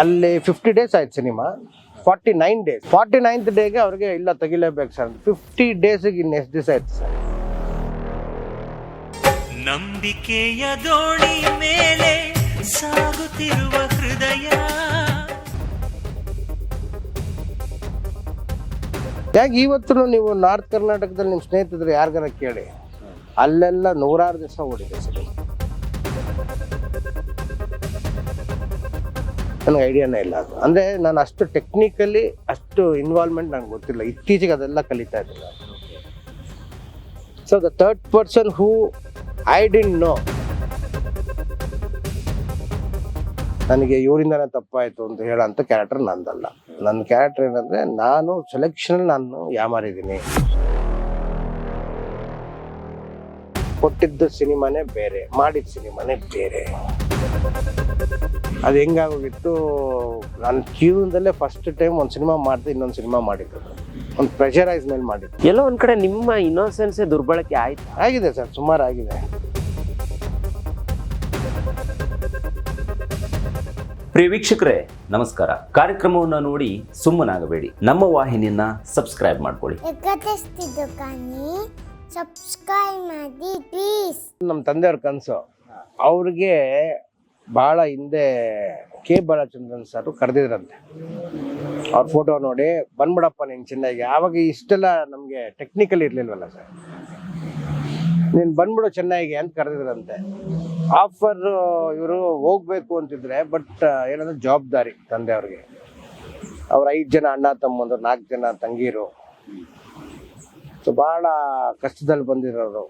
ಅಲ್ಲಿ fifty days ಆಯ್ತು cinema. Forty nine days forty ninth ಡೇಗೆ ಅವ್ರಿಗೆ ಇಲ್ಲ ತೆಗಿಲೇಬೇಕು ಸರ್. ಫಿಫ್ಟಿ ಡೇಸಿಗೆ ಇನ್ನು ಎಷ್ಟು ದಿವಸ ಆಯ್ತು ಸರ್? ನಂಬಿಕೆಯ ದೋಣಿ ಮೇಲೆ ಸಾಗುತ್ತಿರುವ ಹೃದಯ. ಯಾಕೆ ಇವತ್ತು ನೀವು ನಾರ್ತ್ ಕರ್ನಾಟಕದಲ್ಲಿ ನಿಮ್ಮ ಸ್ನೇಹಿತರು ಯಾರಿಗಾರ ಕೇಳಿ? ಅಲ್ಲೆಲ್ಲ ನೂರಾರು ದಿವಸ ಓಡಿದೆ ಸಿನಿಮಾ. ನನಗೆ ಐಡಿಯಾನೇ ಇಲ್ಲ ಅದು. ಅಂದರೆ ನಾನು ಅಷ್ಟು ಟೆಕ್ನಿಕಲಿ ಅಷ್ಟು ಇನ್ವಾಲ್ವ್ಮೆಂಟ್ ನಂಗೆ ಗೊತ್ತಿಲ್ಲ. ಇತ್ತೀಚೆಗೆ ಅದೆಲ್ಲ ಕಲಿತಾ ಇದ್ದೀನಿ so the third person who I didn't know ನನಗೆ ಇವರಿಂದನೇ ತಪ್ಪಾಯಿತು ಅಂತ ಹೇಳೋಂಥ ಕ್ಯಾರೆಕ್ಟರ್ ನಂದಲ್ಲ. ನನ್ನ ಕ್ಯಾರೆಕ್ಟರ್ ಏನಂದರೆ, ನಾನು ಸೆಲೆಕ್ಷನ್ ನಾನು ಯಾಮಾರಿದ್ದೀನಿ. ಕೊಟ್ಟಿದ್ದ ಸಿನಿಮಾನೇ ಬೇರೆ ಮಾಡಿದ ಸಿನಿಮಾನೇ ಬೇರೆ. ಅದು ಹೆಂಗಾಗೋಗಿತ್ತು ನನ್ನ ಜೀವನದಲ್ಲೇ ಫಸ್ಟ್ ಟೈಮ್ ಒಂದು ಸಿನಿಮಾ ಮಾಡಿದೆ ಇನ್ನೊಂದು ಸಿನಿಮಾ ಮಾಡಿದ್ದು. ಒಂದು ಪ್ರೆಷರೈಸ್ ಮೇಲೆ ಮಾಡಿದ್ದು. ಎಲ್ಲೋ ಒಂದು ಕಡೆ ನಿಮ್ಮ ಇನ್ನೋಸೆನ್ಸ್ ದುರ್ಬಳಕೆ ಆಯ್ತು? ಆಗಿದೆ ಸರ್ ಸುಮಾರು ಆಗಿದೆ. ಪ್ರಿಯ ವೀಕ್ಷಕರೇ ನಮಸ್ಕಾರ. ಕಾರ್ಯಕ್ರಮವನ್ನು ನೋಡಿ ಸುಮ್ಮನಾಗಬೇಡಿ. ನಮ್ಮ ವಾಹಿನಿಯನ್ನ ಸಬ್ಸ್ಕ್ರೈಬ್ ಮಾಡ್ಕೊಳ್ಳಿ. ಸಬ್ಸ್ಕ್ರೈಬ್ ಮಾಡಿ ಪ್ಲೀಸ್ ನಮ್ಮ ತಂದೆಯವ್ರ ಕನಸು. ಅವ್ರಿಗೆ ಭಾಳ ಹಿಂದೆ ಕೆ ಬಾಲಚಂದ್ರನ್ ಸರ್ ಕರೆದಿದ್ರಂತೆ. ಅವ್ರ ಫೋಟೋ ನೋಡಿ, ಬಂದ್ಬಿಡಪ್ಪ ನೀನು ಚೆನ್ನೈಗೆ. ಆವಾಗ ಇಷ್ಟೆಲ್ಲ ನಮಗೆ ಟೆಕ್ನಿಕಲ್ ಇರಲಿಲ್ವಲ್ಲ ಸರ್. ನೀನು ಬಂದ್ಬಿಡು ಚೆನ್ನೈಗೆ ಅಂತ ಕರೆದಿದ್ರಂತೆ. ಆಫರ್ ಇವರು ಹೋಗ್ಬೇಕು ಅಂತಿದ್ರೆ ಬಟ್ ಏನಂದ್ರೆ ಜವಾಬ್ದಾರಿ ತಂದೆಯವ್ರಿಗೆ. ಅವ್ರ ಐದು ಜನ ಅಣ್ಣ ತಮ್ಮಂದ್ರು, ನಾಲ್ಕು ಜನ ತಂಗೀರು. ಸೊ ಭಾಳ ಕಷ್ಟದಲ್ಲಿ ಬಂದಿರೋರು.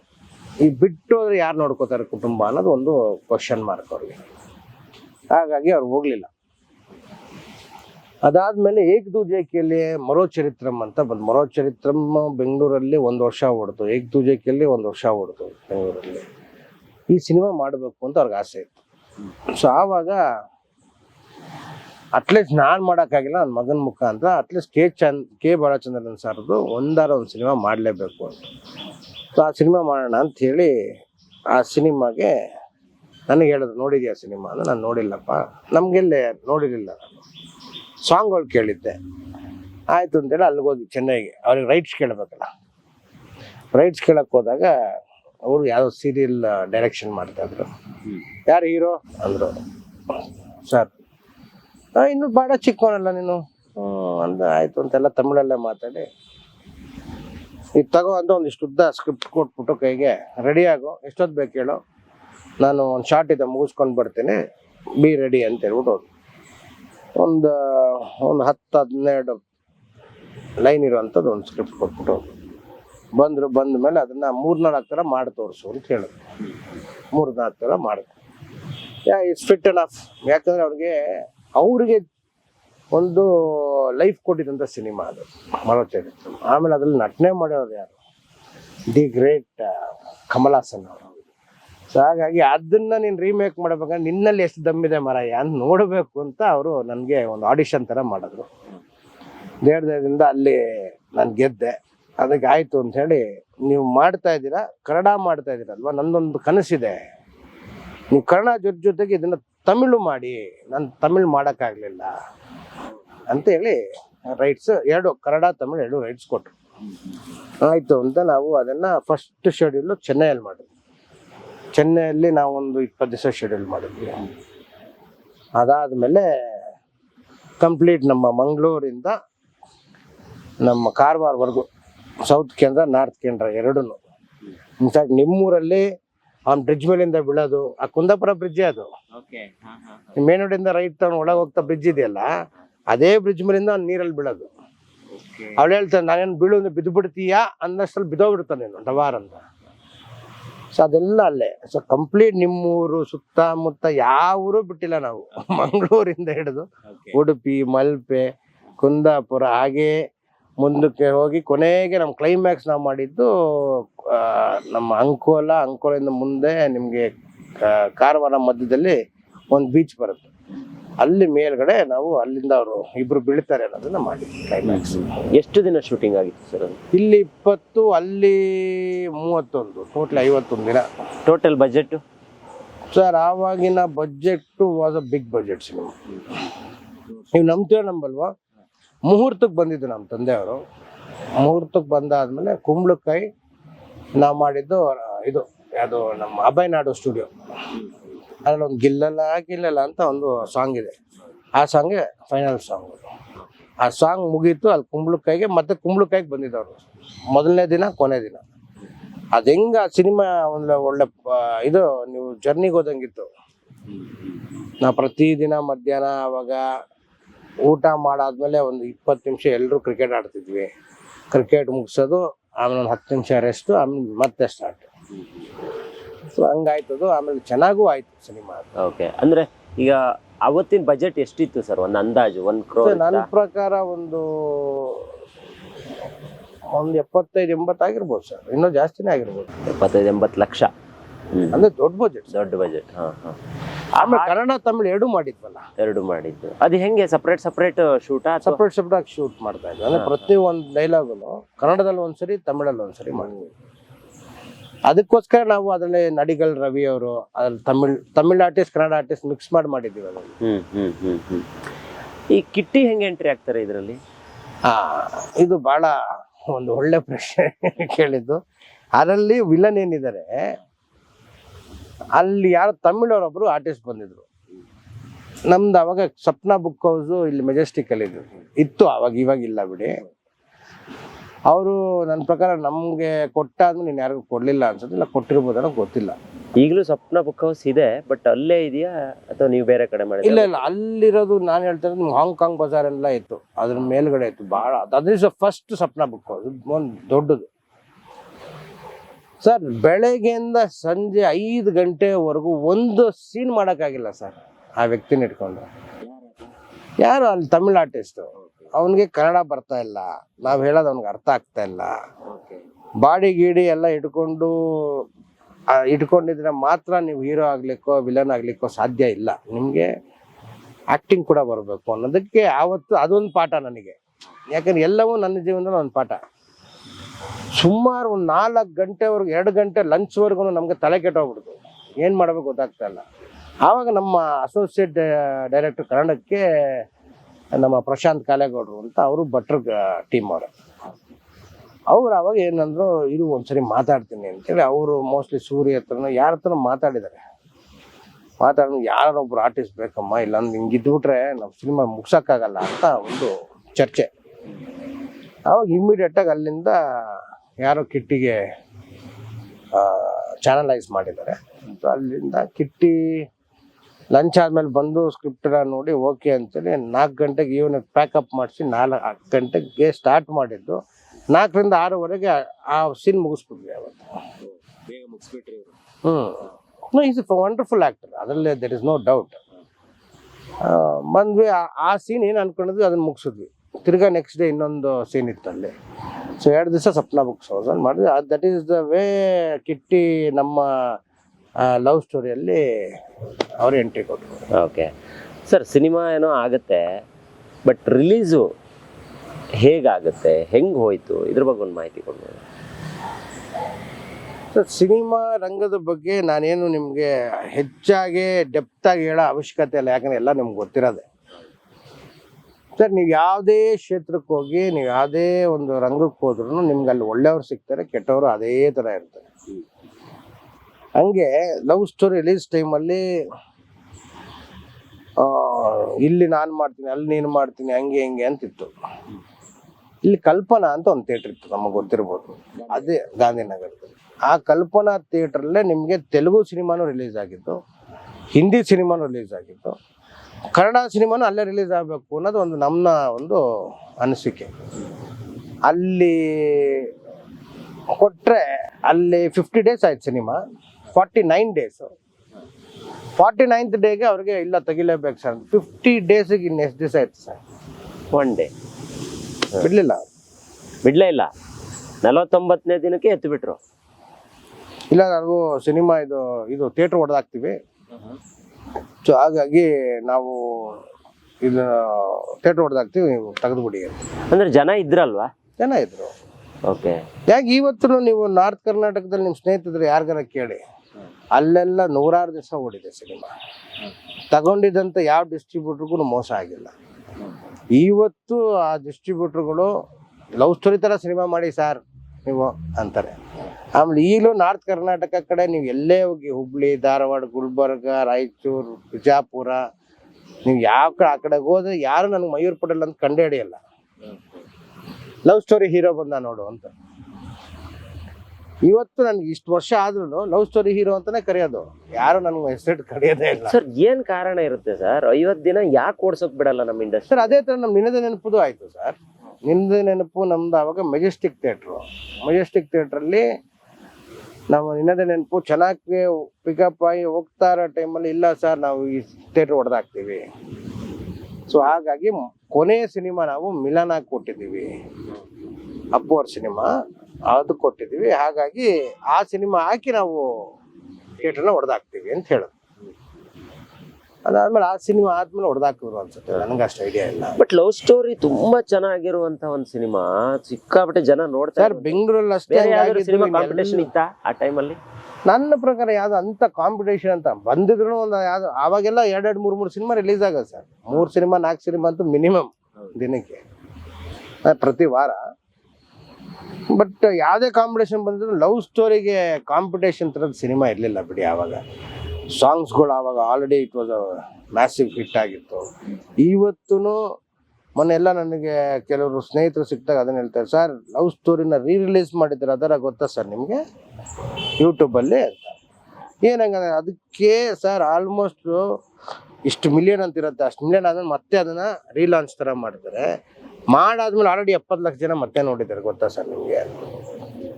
ಈ ಬಿಟ್ಟು ಹೋದ್ರೆ ಯಾರು ನೋಡ್ಕೋತಾರೆ ಕುಟುಂಬ ಅನ್ನೋದು ಒಂದು ಕ್ವಶನ್ ಮಾರ್ಕ್ ಅವ್ರಿಗೆ. ಹಾಗಾಗಿ ಅವ್ರು ಹೋಗ್ಲಿಲ್ಲ. ಅದಾದ್ಮೇಲೆ ಏಕದೂಜಕಿಯಲ್ಲಿ ಮರೋ ಚರಿತ್ರಂ ಅಂತ ಬಂದು ಮರೋ ಚರಿತ್ರಂ ಬೆಂಗಳೂರಲ್ಲಿ ಒಂದು ವರ್ಷ ಓಡ್ತು. ಏಕದೂಜಕಿಯಲ್ಲಿ ಒಂದು ವರ್ಷ ಓಡ್ತು ಬೆಂಗಳೂರಲ್ಲಿ. ಈ ಸಿನಿಮಾ ಮಾಡಬೇಕು ಅಂತ ಅವ್ರಿಗೆ ಆಸೆ ಇತ್ತು. ಸೊ ಆವಾಗ ಅಟ್ಲೀಸ್ಟ್ ನಾನು ಮಾಡೋಕ್ಕಾಗಿಲ್ಲ ನನ್ನ ಮಗನ ಮುಖ ಅಂತ at least K Chand K Balachandran ಸರ್ದು ಒಂದಾರ ಒಂದು ಸಿನಿಮಾ ಮಾಡಲೇಬೇಕು ಅಂತ. ಸೊ ಆ ಸಿನಿಮಾ ಮಾಡೋಣ ಅಂತ ಹೇಳಿ ಆ ಸಿನಿಮಾಗೆ ನನಗೆ ಹೇಳಿದ್ರು ನೋಡಿದ್ಯಾ ಸಿನಿಮಾ ಅಂದ್ರೆ ನಾನು ನೋಡಿಲ್ಲಪ್ಪ. ನಮಗೆಲ್ಲೇ ನೋಡಿರಲಿಲ್ಲ ನಾನು. ಸಾಂಗ್ಗಳು ಕೇಳಿದ್ದೆ. ಆಯಿತು ಅಂತೇಳಿ ಅಲ್ಲಿಗೆ ಹೋಗಿ ಚೆನ್ನೈಗೆ. ಅವ್ರಿಗೆ ರೈಟ್ಸ್ ಕೇಳಬೇಕಲ್ಲ. ರೈಟ್ಸ್ ಕೇಳಕ್ಕೆ ಹೋದಾಗ ಅವರು ಯಾವುದೋ ಸೀರಿಯಲ್ ಡೈರೆಕ್ಷನ್ ಮಾಡ್ತಾಯಿದ್ರು ಯಾರು ಹೀರೋ ಅಂದರು ಸರ್ ಇನ್ನು ಬಾಡ ಚಿಕ್ಕವನಲ್ಲ ನೀನು? ಅಂದ, ಆಯಿತು ಅಂತೆಲ್ಲ ತಮಿಳಲ್ಲೇ ಮಾತಾಡಿ. ಈಗ ತಗೋ ಅಂತ ಒಂದಿಷ್ಟು ಉದ್ದ ಸ್ಕ್ರಿಪ್ಟ್ ಕೊಟ್ಬಿಟ್ಟು ಕೈಗೆ. ರೆಡಿ ಆಗು. ಎಷ್ಟೊತ್ತು ಬೇಕು ಹೇಳು. ನಾನು ಒಂದು ಶಾರ್ಟ್ ಇದೆ, ಮುಗಿಸ್ಕೊಂಡು ಬರ್ತೀನಿ. ಬಿ ರೆಡಿ ಅಂತ ಹೇಳ್ಬಿಟ್ಟು. ಒಂದು ಒಂದು ಹತ್ತು ಹದಿನೆರಡು ಲೈನ್ ಇರುವಂಥದ್ದು ಒಂದು ಸ್ಕ್ರಿಪ್ಟ್ ಕೊಟ್ಬಿಟ್ಟು. ಬಂದರು, ಬಂದ ಮೇಲೆ ಅದನ್ನು ಮೂರು ನಾಲ್ಕು ಥರ ಮಾಡಿ ತೋರಿಸು ಅಂತ ಹೇಳಿದ್ರು ಮೂರು ನಾಲ್ಕು ಥರ ಮಾಡಿದ್ರು yeah it's fit and off ಯಾಕಂದರೆ ಅವ್ರಿಗೆ ಅವ್ರಿಗೆ ಒಂದು ಲೈಫ್ ಕೊಟ್ಟಿದ್ದಂಥ ಸಿನಿಮಾ ಅದು ಮರೋ ಆಮೇಲೆ ಅದ್ರಲ್ಲಿ ನಟನೆ ಮಾಡೋದು ಯಾರು? ದಿ ಗ್ರೇಟ್ ಕಮಲಾಸನ್ ಅವರು. ಸೊ ಹಾಗಾಗಿ ಅದನ್ನ ನೀನು ರೀಮೇಕ್ ಮಾಡ್ಬೇಕಂದ್ರೆ ನಿನ್ನಲ್ಲಿ ಎಷ್ಟು ದಮ್ಮಿದೆ ಮರಯ್ಯ ಅಂತ ನೋಡಬೇಕು ಅಂತ ಅವರು ನನಗೆ ಒಂದು ಆಡಿಷನ್ ಥರ ಮಾಡಿದ್ರು. ದೇವ್ರದಿಂದ ಅಲ್ಲಿ ನಾನು ಗೆದ್ದೆ. ಅದಕ್ಕೆ ಆಯಿತು ಅಂತ ಹೇಳಿ ನೀವು ಮಾಡ್ತಾ ಇದ್ದೀರಾ, ಕನ್ನಡ ಮಾಡ್ತಾ ಇದ್ದೀರಲ್ವ? ನಂದೊಂದು ಕನಸಿದೆ. ನೀವು ಕನ್ನಡ ಜೊತೆ ಜೊತೆಗೆ ಇದನ್ನ ತಮಿಳು ಮಾಡಿ, ನಾನು ತಮಿಳು ಮಾಡೋಕ್ಕಾಗಲಿಲ್ಲ ಅಂತೇಳಿ ರೈಟ್ಸ್ ಎರಡು, ಕನ್ನಡ, ತಮಿಳು ಎರಡು ರೈಟ್ಸ್ ಕೊಟ್ಟರು ಆಯಿತು ಅಂತ ನಾವು ಅದನ್ನು ಫಸ್ಟ್ ಶೆಡ್ಯೂಲು ಚೆನ್ನೈಯಲ್ಲಿ ಮಾಡಿದ್ವಿ. ಚೆನ್ನೈಯಲ್ಲಿ ನಾವು ಒಂದು ಇಪ್ಪತ್ತು ದಿವಸ ಶೆಡ್ಯೂಲ್ ಮಾಡಿದ್ವಿ. ಅದಾದಮೇಲೆ ಕಂಪ್ಲೀಟ್ ನಮ್ಮ ಮಂಗಳೂರಿಂದ ನಮ್ಮ ಕಾರವಾರವರೆಗೂ ಸೌತ್ ಕೇಂದ್ರ ನಾರ್ತ್ ಕೇಂದ್ರ ಎರಡೂ ಇನ್ಫ್ಯಾಕ್ಟ್ ನಿಮ್ಮೂರಲ್ಲಿ ಅವ್ನು ಬ್ರಿಡ್ಜ್ ಮೇಲಿಂದ ಬೀಳೋದು ಆ ಕುಂದಾಪುರ ಬ್ರಿಡ್ಜ್ ಅದು. ಮೇನೋಡಿಂದ ರೈಟ್ ತಗೊಂಡು ಒಳಗೆ ಹೋಗ್ತಾ ಬ್ರಿಡ್ಜ್ ಇದೆಯಲ್ಲ ಅದೇ ಬ್ರಿಡ್ಜ್ ಮೇಲಿಂದ ಅವ್ನು ನೀರಲ್ಲಿ ಬೀಳೋದು. ಅವಳು ಹೇಳ್ತಾನೆ ನಾನೇನು ಬೀಳು ಬಿದ್ದು ಬಿಡ್ತೀಯಾ ಅನ್ನಷ್ಟಲ್ಲಿ ಬಿದ್ದೋಗ್ಬಿಡ್ತಾನೆ ನೀನು ಡವಾರ್ ಅಂತ. ಸೊ ಅದೆಲ್ಲ ಅಲ್ಲೇ. ಸೊ ಕಂಪ್ಲೀಟ್ ನಿಮ್ಮೂರು ಸುತ್ತಮುತ್ತ ಯಾವ ಊರು ಬಿಟ್ಟಿಲ್ಲ ನಾವು. ಮಂಗಳೂರಿಂದ ಹಿಡಿದು ಉಡುಪಿ ಮಲ್ಪೆ ಕುಂದಾಪುರ ಹಾಗೆ ಮುಂದಕ್ಕೆ ಹೋಗಿ ಕೊನೆಗೆ ನಮ್ಮ ಕ್ಲೈಮ್ಯಾಕ್ಸ್ ನಾವು ಮಾಡಿದ್ದು ನಮ್ಮ ಅಂಕೋಲ ಅಂಕೋಲಿಂದ ಮುಂದೆ ನಿಮಗೆ ಕಾರವಾರ ಮಧ್ಯದಲ್ಲಿ ಒಂದು ಬೀಚ್ ಬರುತ್ತೆ. ಅಲ್ಲಿ ಮೇಲ್ಗಡೆ ನಾವು ಅಲ್ಲಿಂದ ಅವರು ಇಬ್ರು ಬೀಳ್ತಾರೆ ಅನ್ನೋದನ್ನ ಮಾಡಿ ಕ್ಲೈಮ್ಯಾಕ್ಸ್ ಎಷ್ಟು ದಿನ ಶೂಟಿಂಗ್ ಆಗಿತ್ತು ಸರ್ ಅದು? ಇಲ್ಲಿ ಇಪ್ಪತ್ತು ಅಲ್ಲಿ ಮೂವತ್ತೊಂದು ಟೋಟಲ್ ಐವತ್ತೊಂದು ದಿನ. ಟೋಟಲ್ ಬಜೆಟ್ ಸರ್ ಆವಾಗಿನ budget was a big budget cinema ನೀವು ನಂಬ್ತೀರ ನಂಬಲ್ವಾ? ಮುಹೂರ್ತಕ್ಕೆ ಬಂದಿದ್ದು ನಮ್ಮ ತಂದೆಯವರು. ಮುಹೂರ್ತಕ್ಕೆ ಬಂದಾದ್ಮೇಲೆ ಕುಂಬಳಕಾಯಿ ನಾವು ಮಾಡಿದ್ದು ಇದು, ಯಾವುದು ನಮ್ಮ ಅಭಯನಾಡು ಸ್ಟುಡಿಯೋ. ಅದ್ರಲ್ಲಿ ಒಂದು ಗಿಲ್ಲಲ್ಲ ಗಿಲ್ಲಲ್ಲ ಅಂತ ಒಂದು ಸಾಂಗ್ ಇದೆ. ಆ ಸಾಂಗೆ ಫೈನಲ್ ಸಾಂಗ್ ಆ ಸಾಂಗ್ ಮುಗೀತು, ಅಲ್ಲಿ ಕುಂಬಳಕಾಯಿಗೆ, ಮತ್ತೆ ಕುಂಬಳಕಾಯಿಗೆ ಬಂದಿದ್ದವರು. ಮೊದಲನೇ ದಿನ, ಕೊನೆ ದಿನ. ಅದು ಹೆಂಗೆ ಆ ಸಿನಿಮಾ ಒಂದು ಒಳ್ಳೆ ಇದು, ನೀವು ಜರ್ನಿಗೆ ಹೋದಂಗಿತ್ತು. ನಾವು ಪ್ರತಿದಿನ ಮಧ್ಯಾಹ್ನ ಆವಾಗ ಊಟ ಮಾಡಾದ್ಮೇಲೆ ಒಂದು ಇಪ್ಪತ್ತು ನಿಮಿಷ ಎಲ್ಲರೂ ಕ್ರಿಕೆಟ್ ಆಡ್ತಿದ್ವಿ. ಕ್ರಿಕೆಟ್ ಮುಗಿಸೋದು ಆಮೇಲೆ ಒಂದು ಹತ್ತು ನಿಮಿಷ ರೆಸ್ಟು ಆಮೇಲೆ ಮತ್ತೆ ಸ್ಟಾರ್ಟ್ ಸೊ ಹಂಗಾಯ್ತದು. ಆಮೇಲೆ ಚೆನ್ನಾಗೂ ಆಯ್ತು ಸಿನಿಮಾ ಓಕೆ ಅಂದ್ರೆ ಈಗ ಅವತ್ತಿನ ಬಜೆಟ್ ಎಷ್ಟಿತ್ತು ಸರ್ ಒಂದು ಅಂದಾಜು ಒಂದ್ ಕ್ರೋ ನನ್ನ ಪ್ರಕಾರ ಒಂದು ಒಂದು ಎಪ್ಪತ್ತೈದು ಎಂಬತ್ತು ಆಗಿರ್ಬೋದು ಸರ್ ಇನ್ನೂ ಜಾಸ್ತಿನೇ ಆಗಿರ್ಬೋದು. ಎಪ್ಪತ್ತೈದು ಎಂಬತ್ತು ಲಕ್ಷ. ಅಂದ್ರೆ ದೊಡ್ಡ ಬಜೆಟ್ ದೊಡ್ಡ ಬಜೆಟ್ ಹಾ ಹಾ. ಆಮೇಲೆ ಕನ್ನಡ ತಮಿಳು ಎರಡು ಮಾಡಿದ್ವಲ್ಲ. ಎರಡು ಮಾಡಿದ್ದು. ಅದು ಹೆಂಗೆ ಸಪ್ರೇಟ್ ಸಪ್ರೇಟ್ ಶೂಟಾ ಸಪ್ರೇಟ್ ಸಪ್ರೇಟ್ ಆಗಿ ಶೂಟ್ ಮಾಡ್ತಾ ಇದ್ವಿ. ಅಂದ್ರೆ ಪ್ರತಿ ಒಂದು ಡೈಲಾಗುನು ಕನ್ನಡದಲ್ಲಿ ಒಂದ್ಸರಿ ತಮಿಳಲ್ಲಿ ಒಂದ್ಸರಿ ಮಾಡಿದ್ವಿ. ಅದಕ್ಕೋಸ್ಕರ ನಾವು ಅದರಲ್ಲಿ ನಡಿಗಲ್ ರವಿ ಅವರು ಅದ್ರಲ್ಲಿ Tamil Tamil artist Kannada artist mix ಮಾಡಿ ಮಾಡಿದ್ದೀವಿ ಅದರಲ್ಲಿ ಹ್ಮ್ ಹ್ಮ್ ಹ್ಮ್ ಹ್ಮ್. ಈ ಕಿಟ್ಟಿ ಹೆಂಗೆ ಎಂಟ್ರಿ ಆಗ್ತಾರೆ ಇದರಲ್ಲಿ? ಆ ಇದು ಬಹಳ ಒಂದು ಒಳ್ಳೆ ಪ್ರಶ್ನೆ ಕೇಳಿದ್ದು. ಅದರಲ್ಲಿ ವಿಲನ್ ಏನಿದ್ದಾರೆ ಅಲ್ಲಿ ಯಾರು ತಮಿಳವರೊಬ್ಬರು ಆರ್ಟಿಸ್ಟ್ ಬಂದಿದ್ರು. ನಮ್ದು ಅವಾಗ ಸ್ವಪ್ನ ಬುಕ್ ಹೌಸು ಇಲ್ಲಿ ಮೆಜೆಸ್ಟಿಕ್ ಅಲ್ಲಿ ಇದ್ದು ಇತ್ತು ಅವಾಗ ಇವಾಗ ಇಲ್ಲ ಬಿಡಿ. ಅವರು ನನ್ನ ಪ್ರಕಾರ ನಮಗೆ ಕೊಟ್ಟಾದ್ಮೇಲೆ ನೀನು ಯಾರಿಗೂ ಕೊಡಲಿಲ್ಲ ಅನ್ಸುತ್ತೆ ಇಲ್ಲ ಕೊಟ್ಟಿರ್ಬೋದಲ್ಲ ಗೊತ್ತಿಲ್ಲ. ಈಗಲೂ ಸ್ವಪ್ನ ಬುಕ್ ಹೌಸ್ ಇದೆ ಬಟ್ ಅಲ್ಲೇ ಇದೆಯಾ ಅಥವಾ ನೀವು ಬೇರೆ ಕಡೆ ಮಾಡಿ ಇಲ್ಲ ಇಲ್ಲ ಅಲ್ಲಿರೋದು ನಾನು ಹೇಳ್ತಾ ಇರೋದು ಹಾಂಗ್ಕಾಂಗ್ ಬಜಾರ್ ಎಲ್ಲ ಇತ್ತು. ಅದ್ರ ಮೇಲ್ಗಡೆ ಇತ್ತು ಭಾಳ that is first Sapna book house ಒಂದು ದೊಡ್ಡದು. ಸರ್, ಬೆಳಗ್ಗೆಯಿಂದ ಸಂಜೆ ಐದು ಗಂಟೆವರೆಗೂ ಒಂದು ಸೀನ್ ಮಾಡೋಕ್ಕಾಗಿಲ್ಲ ಸರ್, ಆ ವ್ಯಕ್ತಿನ ಇಟ್ಕೊಂಡು. ಯಾರು ಅಲ್ಲಿ ತಮಿಳ್ ಆರ್ಟಿಸ್ಟು ಅವನಿಗೆ ಕನ್ನಡ ಬರ್ತಾ ಇಲ್ಲ. ನಾವು ಹೇಳೋದು ಅವ್ನಿಗೆ ಅರ್ಥ ಆಗ್ತಾ ಇಲ್ಲ. ಬಾಡಿ ಗೀಡಿ ಎಲ್ಲ ಇಟ್ಕೊಂಡು ಇಟ್ಕೊಂಡಿದ್ರೆ ಮಾತ್ರ ನೀವು ಹೀರೋ ಆಗ್ಲಿಕ್ಕೋ ವಿಲನ್ ಆಗ್ಲಿಕ್ಕೋ ಸಾಧ್ಯ ಇಲ್ಲ. ನಿಮಗೆ ಆಕ್ಟಿಂಗ್ ಕೂಡ ಬರಬೇಕು ಅನ್ನೋದಕ್ಕೆ ಆವತ್ತು ಅದೊಂದು ಪಾಠ ನನಗೆ. ಯಾಕಂದ್ರೆ ಎಲ್ಲವೂ ನನ್ನ ಜೀವನದಲ್ಲಿ ಒಂದು ಪಾಠ. ಸುಮಾರು ಒಂದು ನಾಲ್ಕು ಗಂಟೆವರೆಗೂ, ಎರಡು ಗಂಟೆ ಲಂಚ್ವರೆಗೂ ನಮಗೆ ತಲೆ ಕೆಟ್ಟೋಗ್ಬಿಡ್ತು ಏನು ಮಾಡಬೇಕು ಗೊತ್ತಾಗ್ತಾ ಇಲ್ಲ. ಆವಾಗ ನಮ್ಮ ಅಸೋಸಿಯೇಟ್ ಡೈರೆಕ್ಟರ್ ಕನ್ನಡಕ್ಕೆ ನಮ್ಮ ಪ್ರಶಾಂತ್ ಕಾಲೇಗೌಡರು ಅಂತ ಅವರು ಭಟ್ರ ಟೀಮ್ ಅವರು. ಅವ್ರು ಆವಾಗ ಏನಂದ್ರು ಇದು ಒಂದ್ಸರಿ ಮಾತಾಡ್ತೀನಿ ಅಂತೇಳಿ ಅವರು ಮೋಸ್ಟ್ಲಿ ಸೂರ್ಯ ಹತ್ರನೂ, ಯಾರ ಹತ್ರ ಮಾತಾಡಿದ್ದಾರೆ. ಮಾತಾಡಿದ್ರು ಒಬ್ರು ಆರ್ಟಿಸ್ಟ್ ಬೇಕಮ್ಮ, ಇಲ್ಲಾಂದ್ರೆ ಹಿಂಗಿದ್ಬಿಟ್ರೆ ನಮ್ಮ ಸಿನಿಮಾ ಮುಗ್ಸೋಕ್ಕಾಗಲ್ಲ ಅಂತ ಒಂದು ಚರ್ಚೆ. ಆವಾಗ ಇಮ್ಮಿಡಿಯೇಟಾಗಿ ಅಲ್ಲಿಂದ ಯಾರೋ ಕಿಟ್ಟಿಗೆ ಚಾನಲೈಸ್ ಮಾಡಿದ್ದಾರೆ. ಅಲ್ಲಿಂದ ಕಿಟ್ಟಿ ಲಂಚ್ ಆದಮೇಲೆ ಬಂದು ಸ್ಕ್ರಿಪ್ಟನ್ನ ನೋಡಿ ಓಕೆ ಅಂತೇಳಿ ನಾಲ್ಕು ಗಂಟೆಗೆ ಇವನ ಪ್ಯಾಕಪ್ ಮಾಡಿಸಿ ನಾಲ್ಕು ಗಂಟೆಗೆ ಸ್ಟಾರ್ಟ್ ಮಾಡಿದ್ದು. ನಾಲ್ಕರಿಂದ ಆರೂವರೆಗೆ ಆ ಸೀನ್ ಮುಗಿಸ್ಬಿಟ್ವಿ ಅವತ್ತು. ಹ್ಞೂ ಈಸ್ ವಂಡರ್ಫುಲ್ ಆ್ಯಕ್ಟರ್ ಅದರಲ್ಲಿ ದೆರ್ ಇಸ್ ನೋ ಡೌಟ್ ಬಂದ್ವಿ ಆ- ಆ ಸೀನ್ ಏನು ಅನ್ಕೊಂಡಿದ್ವಿ ಅದನ್ನು ಮುಗಿಸಿದ್ವಿ. ತಿರ್ಗಾ ನೆಕ್ಸ್ಟ್ ಡೇ ಇನ್ನೊಂದು ಸೀನ್ ಇತ್ತು ಅಲ್ಲಿ. ಸೊ ಎರಡು ದಿವಸ ಸಪ್ನ ಬುಕ್ಸ್ ಹೌಸ್ ಮಾಡಿದ್ವಿ that is the way Kitty ನಮ್ಮ ಲವ್ ಸ್ಟೋರಿಯಲ್ಲಿ ಅವರು ಎಂಟ್ರಿ ಕೊಟ್ಟರು ಓಕೆ ಸರ್ ಸಿನಿಮಾ ಏನೋ ಆಗುತ್ತೆ ಬಟ್ ರಿಲೀಸು ಹೇಗಾಗುತ್ತೆ ಹೆಂಗೆ ಹೋಯಿತು ಇದ್ರ ಬಗ್ಗೆ ಒಂದು ಮಾಹಿತಿ ಕೊಡ್ಬೋದು. ಸರ್ ಸಿನಿಮಾ ರಂಗದ ಬಗ್ಗೆ ನಾನೇನು ನಿಮಗೆ ಹೆಚ್ಚಾಗಿ ಡೆಪ್ತಾಗಿ ಹೇಳೋ ಅವಶ್ಯಕತೆ ಇಲ್ಲ. ಯಾಕಂದರೆ ಎಲ್ಲ ನಿಮ್ಗೆ ಗೊತ್ತಿರೋದೆ. ಸರ್, ನೀವು ಯಾವುದೇ ಕ್ಷೇತ್ರಕ್ಕೆ ಹೋಗಿ, ನೀವು ಯಾವುದೇ ಒಂದು ರಂಗಕ್ಕೆ ಹೋದ್ರೂ ನಿಮ್ಗೆ ಅಲ್ಲಿ ಒಳ್ಳೆಯವ್ರು ಸಿಗ್ತಾರೆ, ಕೆಟ್ಟವರು ಅದೇ ಥರ ಇರ್ತಾರೆ. ಹಂಗೆ ಲವ್ ಸ್ಟೋರಿ ರಿಲೀಸ್ ಟೈಮಲ್ಲಿ ಇಲ್ಲಿ ನಾನು ಮಾಡ್ತೀನಿ, ಅಲ್ಲಿ ನೀನು ಮಾಡ್ತೀನಿ, ಹಂಗೆ ಹಿಂಗೆ ಅಂತಿತ್ತು. ಇಲ್ಲಿ ಕಲ್ಪನಾ ಅಂತ ಒಂದು ಥಿಯೇಟ್ರ್ ಇತ್ತು, ನಮಗೆ ಗೊತ್ತಿರ್ಬೋದು. ಅದೇ ಗಾಂಧಿನಗರದಲ್ಲಿ. ಆ ಕಲ್ಪನಾ ಥಿಯೇಟ್ರಲ್ಲೇ ನಿಮಗೆ ತೆಲುಗು ಸಿನಿಮಾನೂ ರಿಲೀಸ್ ಆಗಿತ್ತು, ಹಿಂದಿ ಸಿನಿಮಾನೂ ರಿಲೀಸ್ ಆಗಿತ್ತು. ಕನ್ನಡ ಸಿನಿಮಾನು ಅಲ್ಲೇ ರಿಲೀಸ್ ಆಗಬೇಕು ಅನ್ನೋದು ಒಂದು ನಮ್ಮ ಒಂದು ಅನಿಸಿಕೆ. ಅಲ್ಲಿ ಕೊಟ್ಟರೆ ಅಲ್ಲಿ ಫಿಫ್ಟಿ ಡೇಸ್ ಆಯ್ತು cinema. Forty nine days forty ninth ಡೇಗೆ ಅವ್ರಿಗೆ ಇಲ್ಲ ತೆಗಿಲೇಬೇಕು ಸರ್. ಫಿಫ್ಟಿ ಡೇಸಿಗೆ ಇನ್ನು ಎಷ್ಟು ದಿವಸ ಆಯ್ತು ಸರ್? ಒನ್ ಡೇ ಬಿಡಲಿಲ್ಲ? ಬಿಡಲೇ ಇಲ್ಲ. ನಲವತ್ತೊಂಬತ್ತನೇ ದಿನಕ್ಕೆ ಎತ್ತಿಬಿಟ್ರು ಇಲ್ಲ ನಾವು ಸಿನಿಮಾ ಇದು ಇದು ಥಿಯೇಟ್ರ್ ಹೊಡೆದಾಕ್ತೀವಿ. ಸೊ ಹಾಗಾಗಿ ನಾವು ಇದು ತೇಟ್ ಹೊಡೆದಾಕ್ತೀವಿ ನೀವು ತೆಗೆದುಬಿಡಿ ಅಂತ. ಅಂದ್ರೆ ಜನ ಇದ್ರಲ್ವಾ? ಜನ ಇದ್ರು. ಓಕೆ ಯಾಕೆ ಇವತ್ತು ನೀವು ನಾರ್ತ್ ಕರ್ನಾಟಕದಲ್ಲಿ ನಿಮ್ಮ ಸ್ನೇಹಿತರು ಯಾರಿಗಾರ ಕೇಳಿ? ಅಲ್ಲೆಲ್ಲ ನೂರಾರು ದಿವಸ ಓಡಿದೆ ಸಿನಿಮಾ. ತಗೊಂಡಿದ್ದಂಥ ಯಾವ ಡಿಸ್ಟ್ರಿಬ್ಯೂಟ್ರಿಗೂ ಮೋಸ ಆಗಿಲ್ಲ. ಇವತ್ತು ಆ ಡಿಸ್ಟ್ರಿಬ್ಯೂಟ್ರುಗಳು ಲವ್ ಸ್ಟೋರಿ ಥರ ಸಿನಿಮಾ ಮಾಡಿ ಸರ್ ನೀವು ಅಂತಾರೆ. ಆಮೇಲೆ ಈಗಲೂ ನಾರ್ತ್ ಕರ್ನಾಟಕ ಕಡೆ ನೀವು ಎಲ್ಲೇ ಹೋಗಿ ಹುಬ್ಳಿ ಧಾರವಾಡ ಗುಲ್ಬರ್ಗ ರಾಯಚೂರು ಬಿಜಾಪುರ ನೀವು ಯಾವ ಕಡೆ ಆ ಕಡೆಗೆ ಹೋದ್ರೆ ಯಾರು ನನಗೆ ಮಯೂರ್ ಪಟೇಲ್ ಅಂತ ಕಂಡು ಹಿಡಿಯಲ್ಲ. ಲವ್ ಸ್ಟೋರಿ ಹೀರೋ ಬಂದ ನೋಡು ಅಂತ. ಇವತ್ತು ನನ್ಗೆ ಇಷ್ಟು ವರ್ಷ ಆದ್ರೂ ಲವ್ ಸ್ಟೋರಿ ಹೀರೋ ಅಂತಾನೆ ಕರೆಯೋದು. ಯಾರು ನನಗೆ ಹೆಸರಿಟ್ಟು ಕರೆಯೋದೇ ಇಲ್ಲ. ಸರ್ ಏನ್ ಕಾರಣ ಇರುತ್ತೆ ಸರ್ ಐವತ್ ದಿನ ಯಾಕೆ ಓಡ್ಸೋಕ್ ಬಿಡಲ್ಲ ನಮ್ಮ ಇಂಡಸ್ಟ್ರಿ ಸರ್ ಅದೇ ಥರ ನಮ್ಮ ನಿನ್ನದ ನೆನಪುದು ಆಯಿತು ಸರ್ ನಿನ್ನದ ನೆನಪು ನಮ್ದು ಅವಾಗ ಮೆಜೆಸ್ಟಿಕ್ ಥಿಯೇಟ್ರು ಮೆಜೆಸ್ಟಿಕ್ ಥಿಯೇಟ್ರಲ್ಲಿ ನಾವು ನಿನ್ನದ ನೆನಪು ಚೆನ್ನಾಗಿ ಪಿಕಪ್ ಆಗಿ ಹೋಗ್ತಾ ಇರೋ ಟೈಮಲ್ಲಿ ಇಲ್ಲ ಸರ್ ನಾವು ಈ ಥಿಯೇಟ್ರ್ ಹೊಡೆದಾಕ್ತೀವಿ ಸೊ ಹಾಗಾಗಿ ಕೊನೆಯ ಸಿನಿಮಾ ನಾವು ಮಿಲನಾಗಿ ಕೊಟ್ಟಿದ್ದೀವಿ. ಅಪ್ಪು ಅವ್ರ ಸಿನಿಮಾ ಅದು ಕೊಟ್ಟಿದ್ದೀವಿ. ಹಾಗಾಗಿ ಆ ಸಿನಿಮಾ ಹಾಕಿ ನಾವು ಥಿಯೇಟ್ರನ್ನ ಹೊಡೆದಾಕ್ತೀವಿ ಅಂತ ಹೇಳೋದು. ಅದಾದ್ಮೇಲೆ ಆ ಸಿನಿಮಾ ಆದ್ಮೇಲೆ ಹೊಡೆದಾಕಿದ್ರು ಅನ್ಸುತ್ತೆ. ನನಗೆ ಅಷ್ಟು ಐಡಿಯಾ ಇಲ್ಲ. ಬಟ್ ಲವ್ ಸ್ಟೋರಿ ತುಂಬಾ ಚೆನ್ನಾಗಿರುವಂತ ಒಂದ್ ಸಿನಿಮಾ ಸಿಕ್ಕಾಪಟ್ಟೆ ಜನ ನೋಡ್ತಾರೆ ಬೆಂಗಳೂರಲ್ಲಿ ಅಷ್ಟೇ ಸಿನಿಮಾ ಕಾಂಪಿಟೇಷನ್ ಇತ್ತ ಆ ಟೈಮಲ್ಲಿ ನನ್ನ ಪ್ರಕಾರ ಯಾವ್ದು ಅಂತ ಕಾಂಪಿಟೇಷನ್ ಅಂತ ಬಂದಿದ್ರು ಒಂದು ಯಾವ್ದು ಅವಾಗೆಲ್ಲ ಎರಡೆರಡು ಮೂರು ಮೂರು ಸಿನಿಮಾ ರಿಲೀಸ್ ಆಗೋದು ಸರ್. ಮೂರು ಸಿನಿಮಾ ನಾಲ್ಕು ಸಿನಿಮಾ ಅಂತೂ ಮಿನಿಮಮ್ ದಿನಕ್ಕೆ. ಪ್ರತಿ ವಾರ. ಬಟ್ ಯಾವುದೇ ಕಾಂಪಿಟೇಷನ್ ಬಂದ್ರು ಲವ್ ಸ್ಟೋರಿಗೆ ಕಾಂಪಿಟೇಷನ್ ಥರದ ಸಿನಿಮಾ ಇರಲಿಲ್ಲ ಬಿಡಿ ಆವಾಗ. ಸಾಂಗ್ಸ್ಗಳು ಆವಾಗ already it was massive hit ಆಗಿತ್ತು. ಇವತ್ತೂ ಮೊನ್ನೆ ಎಲ್ಲ ನನಗೆ ಕೆಲವರು ಸ್ನೇಹಿತರು ಸಿಕ್ಕಿದಾಗ ಅದನ್ನ ಹೇಳ್ತಾರೆ ಸರ್ ಲವ್ ಸ್ಟೋರಿನ ರೀ ರಿಲೀಸ್ ಮಾಡಿದ್ರೆ ಅದರ ಗೊತ್ತಾ ಸರ್ ನಿಮಗೆ? ಯೂಟ್ಯೂಬಲ್ಲಿ ಏನಂಗಂದ್ರೆ ಅದಕ್ಕೆ ಸರ್ ಆಲ್ಮೋಸ್ಟ್ ಇಷ್ಟು ಮಿಲಿಯನ್ ಅಂತ ಇರುತ್ತೆ ಅಷ್ಟು ಮಿಲಿಯನ್ ಆದ್ಮೇಲೆ ಮತ್ತೆ ಅದನ್ನ ರೀಲಾಂಚ್ ಥರ ಮಾಡ್ತಾರೆ ಮಾಡಾದ್ಮೇಲೆ ಆಲ್ರೆಡಿ ಎಪ್ಪತ್ತು ಲಕ್ಷ ಜನ ಮತ್ತೆ ನೋಡಿದ್ದಾರೆ, ಗೊತ್ತಾ ಸರ್ ನಿಮಗೆ?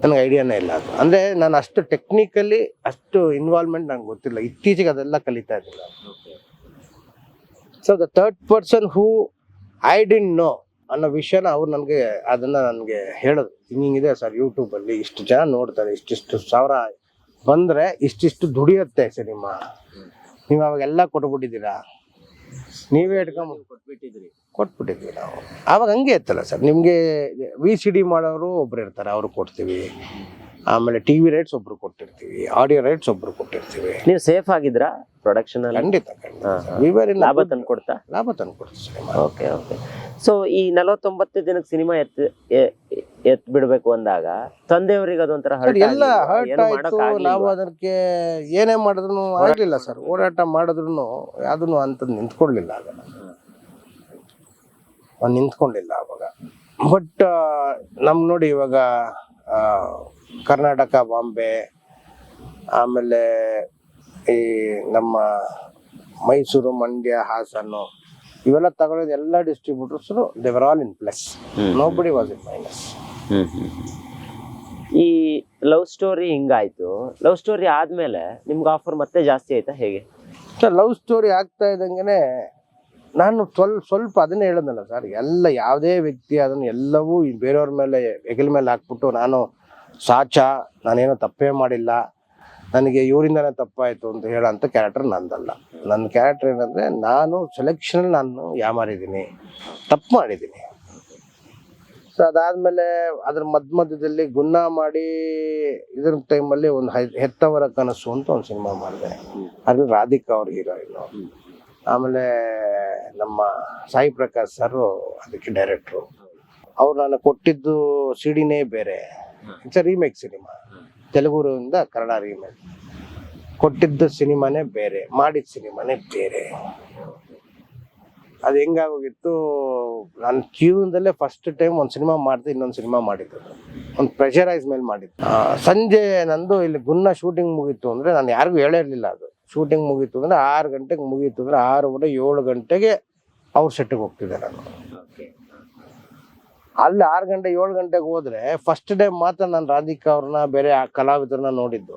ನನಗೆ ಐಡಿಯಾನೇ ಇಲ್ಲ ಅದು. ಅಂದರೆ ನಾನು ಅಷ್ಟು ಟೆಕ್ನಿಕಲಿ ಅಷ್ಟು ಇನ್ವಾಲ್ವ್ಮೆಂಟ್ ನಂಗೆ ಗೊತ್ತಿಲ್ಲ. ಇತ್ತೀಚೆಗೆ ಅದೆಲ್ಲ ಕಲಿತಾ ಇದ್ದಿಲ್ಲ so the third person who I didn't know ಅನ್ನೋ ವಿಷಯನ ಅವ್ರು ನನಗೆ ಅದನ್ನ ನನಗೆ ಹೇಳೋದು. ಹಿಂಗಿದೆ ಸರ್ ಯೂಟ್ಯೂಬಲ್ಲಿ ಇಷ್ಟು ಜನ ನೋಡ್ತಾರೆ ಇಷ್ಟಿಷ್ಟು ಸಾವಿರ ಬಂದರೆ ಇಷ್ಟಿಷ್ಟು ದುಡಿಯುತ್ತೆ ಸಿನಿಮಾ. ನೀವು ಅವಾಗೆಲ್ಲ ಕೊಟ್ಬಿಟ್ಟಿದ್ದೀರಾ? ನೀವೇ ಇಟ್ಕೊಂಡ್ ಕೊಟ್ಬಿಟ್ಟಿದ್ರಿ. ಕೊಟ್ಬಿಟ್ಟಿದ್ವಿ ನಾವು. ಆವಾಗ ಹಂಗೆ ಇತ್ತಲ್ಲ ಸರ್? ನಿಮಗೆ ವಿ ಸಿ ಡಿ ಮಾಡೋರು ಒಬ್ರು ಇರ್ತಾರೆ ಅವ್ರು ಕೊಡ್ತೀವಿ. ಆಮೇಲೆ ಟಿ ವಿ ರೈಟ್ಸ್ ಒಬ್ರು ಕೊಟ್ಟಿರ್ತೀವಿ ಆಡಿಯೋ ರೈಟ್ಸ್ ಒಬ್ರು ಕೊಟ್ಟಿರ್ತೀವಿ. ನೀವು ಸೇಫ್ ಆಗಿದ್ರಾ? ಪ್ರೊಡಕ್ಷನ್ ಖಂಡಿತ ಲಾಭ ತಂದು ಕೊಡ್ತಾ ಲಾಭ ತಂದು ಕೊಡ್ತೀವಿ ಓಕೆ ಓಕೆ ಸೊ ಈ ನಲವತ್ತೊಂಬತ್ತು ದಿನಕ್ಕೆ ಸಿನಿಮಾ ಎತ್ ಎತ್ ಬಿಡ್ಬೇಕು ಅಂದಾಗ ತಂದೆಯವರಿಗೆ ಅದೊಂಥರ ಹರ್ಟ್ ಎಲ್ಲ ಹರ್ಟ್ ಆಯ್ತು. ನಾವು ಅದಕ್ಕೆ ಏನೇ ಮಾಡಿದ್ರು ಆಗಲಿಲ್ಲ ಸರ್. ಹೋರಾಟ ಮಾಡಿದ್ರು ಯಾವ್ದನ್ನು ಅಂತದ್ ನಿಂತ್ಕೊಳ್ಲಿಲ್ಲ ಆಗ. ನಿಂತ್ಕೊಂಡಿಲ್ಲ ಅವಾಗ ಬಟ್ ನಮ್ ನೋಡಿ ಇವಾಗ ಕರ್ನಾಟಕ ಬಾಂಬೆ ಆಮೇಲೆ ಈ ನಮ್ಮ ಮೈಸೂರು ಮಂಡ್ಯ ಹಾಸನ ಇವೆಲ್ಲ ತಗೊಳ್ಳೋದು ಎಲ್ಲ distributors they were all in plus nobody was in minus ಈ ಲವ್ ಸ್ಟೋರಿ ಹಿಂಗಾಯ್ತು. ಲವ್ ಸ್ಟೋರಿ ಆದ್ಮೇಲೆ ನಿಮ್ಗೆ ಆಫರ್ ಮತ್ತೆ ಜಾಸ್ತಿ ಆಯ್ತಾ ಹೇಗೆ? ಸರ್ ಲವ್ ಸ್ಟೋರಿ ಆಗ್ತಾ ಇದ್ದಂಗೆ ನಾನು ಸ್ವಲ್ಪ ಸ್ವಲ್ಪ ಅದನ್ನೇ ಹೇಳೋದಲ್ಲ ಸರ್ ಎಲ್ಲ ಯಾವುದೇ ವ್ಯಕ್ತಿ ಅದನ್ನು ಎಲ್ಲವೂ ಬೇರೆಯವ್ರ ಮೇಲೆ ಹೆಗಲ ಮೇಲೆ ಹಾಕ್ಬಿಟ್ಟು ನಾನು ಸಾಚ ನಾನೇನೋ ತಪ್ಪೇ ಮಾಡಿಲ್ಲ. ನನಗೆ ಇವರಿಂದನೇ ತಪ್ಪಾಯಿತು ಅಂತ ಹೇಳೋಂಥ ಕ್ಯಾರೆಕ್ಟರ್ ನಂದಲ್ಲ. ನನ್ನ ಕ್ಯಾರೆಕ್ಟರ್ ಏನಂದರೆ ನಾನು ಸೆಲೆಕ್ಷನ್ ನಾನು ಯಾಮಾರಿದ್ದೀನಿ, ತಪ್ಪು ಮಾಡಿದ್ದೀನಿ. ಸೊ ಅದಾದಮೇಲೆ ಅದ್ರ ಮಧ್ಯ ಮಧ್ಯದಲ್ಲಿ ಗುನ್ನಾ ಮಾಡಿ ಇದ್ರ ಟೈಮಲ್ಲಿ ಒಂದು ಹೆತ್ತವರ ಕನಸು ಅಂತ ಒಂದು ಸಿನಿಮಾ ಮಾಡಿದೆ. ಅದರಲ್ಲಿ ರಾಧಿಕಾ ಅವ್ರ ಹೀರೋಯಿನು ಆಮೇಲೆ ನಮ್ಮ ಸಾಯಿ ಪ್ರಕಾಶ್ ಸರ್ ಅದಕ್ಕೆ ಡೈರೆಕ್ಟ್ರು ಅವ್ರು ನಾನು ಕೊಟ್ಟಿದ್ದು ಸಿಡಿನೇ ಬೇರೆ. ಇಟ್ಸ್ ರೀಮೇಕ್ ಸಿನಿಮಾ ತೆಲುಗುರಿಂದ ಕನ್ನಡ ರೀಮೇಕ್ ಕೊಟ್ಟಿದ್ದ ಸಿನಿಮಾನೇ ಬೇರೆ, ಮಾಡಿದ ಸಿನಿಮಾನೇ ಬೇರೆ. ಅದು ಹೆಂಗಾಗೋಗಿತ್ತು, ನನ್ನ ಜೀವನದಲ್ಲೇ ಫಸ್ಟ್ ಟೈಮ್ ಒಂದು ಸಿನಿಮಾ ಮಾಡಿದೆ, ಇನ್ನೊಂದು ಸಿನಿಮಾ ಮಾಡಿದ್ದು. ಒಂದು ಪ್ರೆಷರೈಸ್ ಮೇಲೆ ಮಾಡಿದ್ದು. ಸಂಜೆ ನಂದು ಇಲ್ಲಿ ಗುನ್ನ ಶೂಟಿಂಗ್ ಮುಗೀತು ಅಂದರೆ ನಾನು ಯಾರಿಗೂ ಹೇಳಿರಲಿಲ್ಲ ಅದು. ಶೂಟಿಂಗ್ ಮುಗೀತು ಅಂದರೆ ಆರು ಗಂಟೆಗೆ ಮುಗೀತು ಅಂದರೆ ಆರೂವರೆ ಏಳು ಗಂಟೆಗೆ ಅವ್ರ ಸೆಟ್ಟಿಗೆ ಹೋಗ್ತಿದ್ದೆ ನಾನು. ಅಲ್ಲಿ ಆರು ಗಂಟೆ ಏಳು ಗಂಟೆಗೆ ಹೋದ್ರೆ ಫಸ್ಟ್ ಡೇ ಮಾತ್ರ ನಾನು ರಾಧಿಕಾ ಅವ್ರನ್ನ ಬೇರೆ ಆ ಕಲಾವಿದರನ್ನ ನೋಡಿದ್ದು.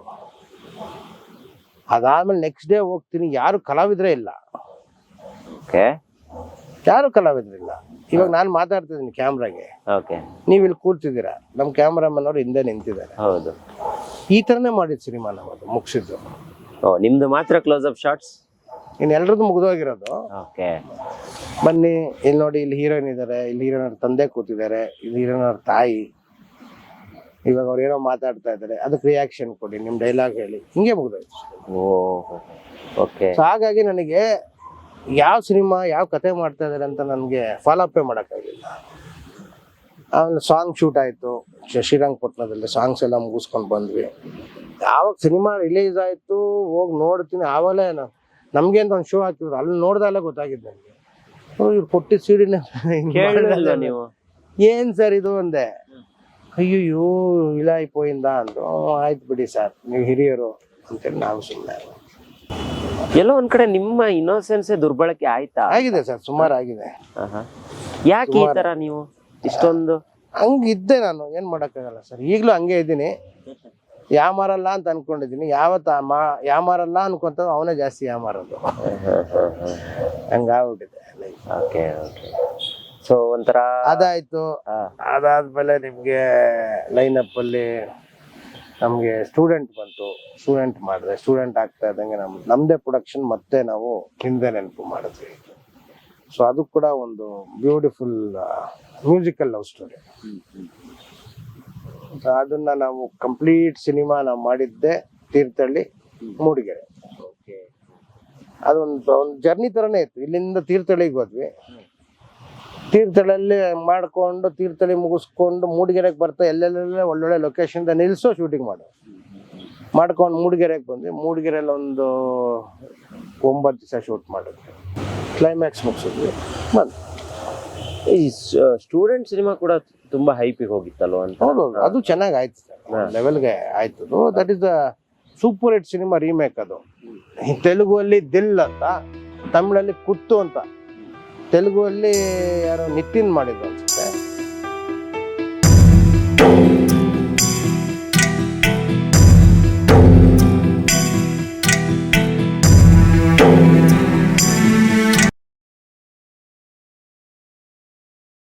ಅದಾದ್ಮೇಲೆ ನೆಕ್ಸ್ಟ್ ಡೇ ಹೋಗ್ತೀನಿ. ಯಾರು ಕಲಾವಿದರೇ ಇಲ್ಲ. ಓಕೆ ಯಾರು ಕಲಾವಿದರಿಲ್ಲ ಇವಾಗ ನಾನು ಮಾತಾಡ್ತಿದ್ದೀನಿ ಕ್ಯಾಮ್ರಾಗೆ ಓಕೆ ನೀವು ಇಲ್ಲಿ ಕೂರ್ತಿದ್ದೀರಾ? ನಮ್ಮ ಕ್ಯಾಮ್ರಾಮನ್ ಅವ್ರು ಹಿಂದೆ ನಿಂತಿದ್ದಾರೆ. ಹೌದು. ಈ ಥರನೇ ಮಾಡಿದ್ದು ಸಿನಿಮಾ ನಾವು ಅದು ಮುಗಿಸಿದ್ದು. ಓ ನಿಮ್ದು ಮಾತ್ರ ಕ್ಲೋಸ್ ಅಪ್ ಶಾರ್ಟ್ಸ್ ಇನ್ನು ಎಲ್ರದ್ದು ಮುಗಿದೋಗಿರೋದು. ಓಕೆ ಬನ್ನಿ ಇಲ್ಲಿ ನೋಡಿ ಇಲ್ಲಿ ಹೀರೋಯಿನ್ ಇದ್ದಾರೆ ಇಲ್ಲಿ ಹೀರೋಯಿನ್ ತಂದೆ ಕೂತಿದ್ದಾರೆ. ಇಲ್ಲಿ ಹೀರೋಯಿನ್ ಅವ್ರ ತಾಯಿ. ಇವಾಗ ಅವ್ರು ಏನೋ ಮಾತಾಡ್ತಾ ಇದ್ದಾರೆ. ಅದಕ್ಕೆ ರಿಯಾಕ್ಷನ್ ಕೊಡಿ ನಿಮ್ಮ ಡೈಲಾಗ್ ಹೇಳಿ. ಹಿಂಗೆ ಮುಗ್ದೋಯ್ತು. ಓಕೆ. ಸೊ ಹಾಗಾಗಿ ನನಗೆ ಯಾವ ಸಿನಿಮಾ ಯಾವ ಕತೆ ಮಾಡ್ತಾ ಇದ್ದಾರೆ ಅಂತ ನನಗೆ ಫಾಲೋ ಅಪ್ಪೇ ಮಾಡೋಕ್ಕಾಗಿಲ್ಲ. ಆಮೇಲೆ ಸಾಂಗ್ ಶೂಟ್ ಆಯಿತು. ಶ್ರೀರಂಗಪಟ್ಟಣದಲ್ಲಿ ಸಾಂಗ್ಸ್ ಎಲ್ಲ ಮುಗಿಸ್ಕೊಂಡು ಬಂದ್ವಿ. ಯಾವಾಗ ಸಿನಿಮಾ ರಿಲೀಸ್ ಆಯಿತು ಹೋಗಿ ನೋಡ್ತೀನಿ. ಆವಾಗಲೇ ನಮಗೆ ಅಂತ ಒಂದು ಶೋ ಹಾಕಿದ್ರು. ಅಲ್ಲಿ ನೋಡ್ದಲ್ಲೇ ಗೊತ್ತಾಗಿದ್ದು ನನಗೆ ಇವ್ರು ಕೊಟ್ಟಿದ್ದು ಸೀಡಿನ ನೀವು. ಏನ್ ಸರ್ ಇದು ಅಂದೆ? ಅಯ್ಯಯ್ಯೋ ಇಲ್ಲ ಪೋಯಿಂದ ಅಂದ್ರು. "ಹ್ಮ್, ಆಯ್ತು ಬಿಡಿ ಸರ್ ನೀವು ಹಿರಿಯರು ಅಂತೇಳಿ ನಾವು ಸುಮ್ಮನೆ ಎಲ್ಲೋ ಒಂದ್ ಕಡೆ ನಿಮ್ಮ ಇನ್ನೋಸೆನ್ಸ್ ದುರ್ಬಳಕೆ ಆಯ್ತಾ? ಆಗಿದೆ ಸರ್ ಸುಮಾರು ಆಗಿದೆ. ಯಾಕೆ ಈ ತರ ನೀವು? ಇಷ್ಟೊಂದು? ಹಂಗಿದ್ದೆ ನಾನು ಏನ್ ಮಾಡಕ್ಕಾಗಲ್ಲ ಸರ್. ಈಗಲೂ ಹಂಗೆ ಇದ್ದೀನಿ. ಯಾಮಾರಲ್ಲ ಅಂತ ಅನ್ಕೊಂಡಿದ್ದೀನಿ. ಯಾವತ್ತ ಮಾ ಯಾಮಾರಲ್ಲ ಅನ್ಕೊಂತ ಅವನೇ ಜಾಸ್ತಿ ಯಾಮಾರದು ಹಂಗಾಗ್ಬಿಟ್ಟಿದೆ. ಓಕೆ ಓಕೆ ಸೊ ಒಂಥರ ಅದಾಯ್ತು. ಅದಾದ್ಮೇಲೆ ನಿಮ್ಗೆ ಅಪ್ ಅಲ್ಲಿ ನಮ್ಗೆ ಸ್ಟೂಡೆಂಟ್ ಬಂತು. ಸ್ಟೂಡೆಂಟ್ ಮಾಡಿದೆ ಸ್ಟೂಡೆಂಟ್ ಆಗ್ತಾ ಇದ್ದಂಗೆ ನಮ್ ನಮ್ಮದೇ ಪ್ರೊಡಕ್ಷನ್ ಮತ್ತೆ ನಾವು ಹಿಂದೆ ನೆನಪು ಮಾಡಿದ್ವಿ. ಸೊ ಅದು ಕೂಡ ಒಂದು ಬ್ಯೂಟಿಫುಲ್ ಮ್ಯೂಸಿಕಲ್ ಲವ್ ಸ್ಟೋರಿ ಅದನ್ನ ನಾವು ಕಂಪ್ಲೀಟ್ ಸಿನಿಮಾ ನಾವು ಮಾಡಿದ್ದೆ ತೀರ್ಥಹಳ್ಳಿ ಮೂಡಿಗೆರೆ. ಅದೊಂದು ಒಂದು ಜರ್ನಿ ತರನೇ ಇತ್ತು. ಇಲ್ಲಿಂದ ತೀರ್ಥಹಳ್ಳಿಗೆ ಹೋದ್ವಿ. ತೀರ್ಥಹಳ್ಳಿ ಮಾಡ್ಕೊಂಡು ತೀರ್ಥಳ್ಳಿ ಮುಗಿಸ್ಕೊಂಡು ಮೂಡಿಗೆರೆಗೆ ಬರ್ತಾ ಎಲ್ಲೆಲ್ಲೆಲ್ಲ ಒಳ್ಳೊಳ್ಳೆ ಲೊಕೇಶನ್ ನಿಲ್ಸೋ ಶೂಟಿಂಗ್ ಮಾಡು. ಮಾಡ್ಕೊಂಡು ಮೂಡಿಗೆರೆಗೆ ಬಂದ್ವಿ. ಮೂಡಿಗೆರೆಯಲ್ಲಿ ಒಂದು ಒಂಬತ್ತು ದಿವಸ ಶೂಟ್ ಮಾಡಿದ್ವಿ. ಕ್ಲೈಮ್ಯಾಕ್ಸ್ ಮುಗಿಸಿದ್ವಿ. ಬಂದು ಈ ಸ್ಟೂಡೆಂಟ್ ಸಿನಿಮಾ ಕೂಡ ತುಂಬಾ ಹೈಪಿಗೆ ಹೋಗಿತ್ತಲ್ವ ಅಂತ. ಹೌದು. ಅದು ಚೆನ್ನಾಗಿ ಆಯ್ತು ಸರ್ ಲೆವೆಲ್ಗೆ ಆಯ್ತು. That is the super hit cinema remake ಅದು. ತೆಲುಗು ತೆಲುಗುವಲ್ಲಿ ದಿಲ್ ಅಂತ ತಮಿಳಲ್ಲಿ ಕುತ್ತು ಅಂತ. ತೆಲುಗುವಲ್ಲಿ ಯಾರೋ ನಿತಿನ್ ಮಾಡಿದ್ರು ಅನ್ಸುತ್ತೆ.